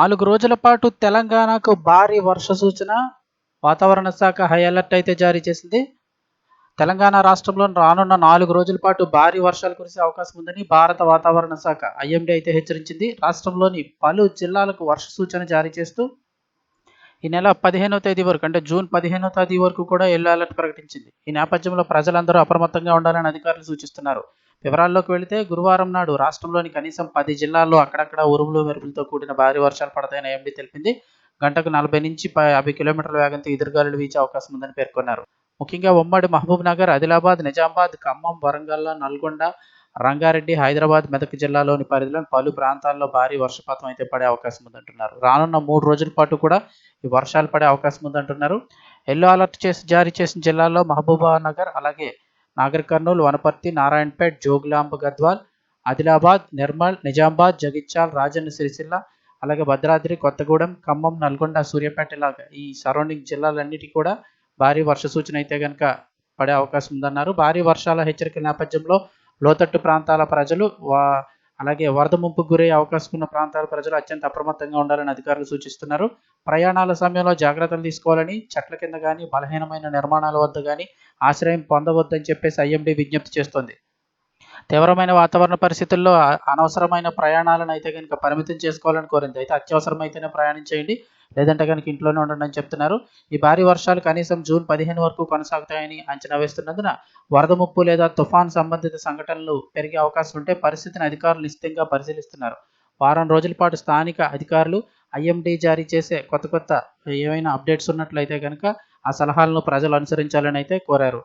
నాలుగు రోజుల పాటు తెలంగాణకు భారీ వర్ష సూచన వాతావరణ శాఖ హై అలర్ట్ అయితే జారీ చేసింది. తెలంగాణ రాష్ట్రంలో రానున్న నాలుగు రోజుల పాటు భారీ వర్షాలు కురిసే అవకాశం ఉందని భారత వాతావరణ శాఖ ఐఎండీ అయితే హెచ్చరించింది. రాష్ట్రంలోని పలు జిల్లాలకు వర్ష సూచన జారీ చేస్తూ ఈ నెల పదిహేనో తేదీ వరకు అంటే జూన్ పదిహేనో తేదీ వరకు కూడా ఎల్లో అలర్ట్ ప్రకటించింది. ఈ నేపథ్యంలో ప్రజలందరూ అప్రమత్తంగా ఉండాలని అధికారులు సూచిస్తున్నారు. వివరాల్లోకి వెళితే గురువారం నాడు రాష్ట్రంలోని కనీసం పది జిల్లాల్లో అక్కడక్కడ ఉరుములు మెరుపులతో కూడిన భారీ వర్షాలు పడతాయని ఐఎండీ తెలిపింది. గంటకు నలభై నుంచి యాభై కిలోమీటర్ల వేగంతో ఎదురుగాలులు వీచే అవకాశం ఉందని పేర్కొన్నారు. ముఖ్యంగా ఉమ్మడి మహబూబ్ నగర్ ఆదిలాబాద్ నిజామాబాద్ ఖమ్మం వరంగల్ నల్గొండ రంగారెడ్డి హైదరాబాద్ మెదక్ జిల్లాలోని పరిధిలోని పలు ప్రాంతాల్లో భారీ వర్షపాతం అయితే పడే అవకాశం ఉందంటున్నారు. రానున్న మూడు రోజుల పాటు కూడా ఈ వర్షాలు పడే అవకాశం ఉందంటున్నారు. ఎల్లో అలర్ట్ చేసి జారీ చేసిన జిల్లాల్లో మహబూబా నగర్ అలాగే నాగర్ కర్నూలు వనపర్తి నారాయణపేట్ జోగులాంబ గద్వాల్ ఆదిలాబాద్ నిర్మల్ నిజామాబాద్ జగిత్యాల్ రాజన్న సిరిసిల్ల అలాగే భద్రాద్రి కొత్తగూడెం ఖమ్మం నల్గొండ సూర్యాపేట ఇలాగ ఈ సరౌండింగ్ జిల్లాలన్నిటికీ కూడా భారీ వర్ష సూచన అయితే కనుక పడే అవకాశం ఉందన్నారు. భారీ వర్షాల హెచ్చరికల నేపథ్యంలో లోతట్టు ప్రాంతాల ప్రజలు వా అలాగే వరద ముంపుకు గురయ్యే అవకాశం ఉన్న ప్రాంతాల ప్రజలు అత్యంత అప్రమత్తంగా ఉండాలని అధికారులు సూచిస్తున్నారు. ప్రయాణాల సమయంలో జాగ్రత్తలు తీసుకోవాలని చెట్ల కింద కానీ బలహీనమైన నిర్మాణాల వద్ద కానీ ఆశ్రయం పొందవద్దని చెప్పేసి ఐఎండీ విజ్ఞప్తి చేస్తోంది. తీవ్రమైన వాతావరణ పరిస్థితుల్లో అనవసరమైన ప్రయాణాలను అయితే కనుక పరిమితం చేసుకోవాలని కోరింది. అయితే అత్యవసరమైతేనే ప్రయాణం చేయండి లేదంటే కనుక ఇంట్లోనే ఉండండి అని చెప్తున్నారు. ఈ భారీ వర్షాలు కనీసం జూన్ పదిహేను వరకు కొనసాగుతాయని అంచనా వేస్తున్నందున వరద ముప్పు లేదా తుఫాన్ సంబంధిత సంఘటనలు పెరిగే అవకాశం ఉంటే పరిస్థితిని అధికారులు నిశ్చితంగా పరిశీలిస్తున్నారు. వారం రోజుల పాటు స్థానిక అధికారులు ఐఎండీ జారీ చేసే కొత్త కొత్త ఏవైనా అప్డేట్స్ ఉన్నట్లయితే కనుక ఆ సలహాలను ప్రజలు అనుసరించాలని అయితే కోరారు.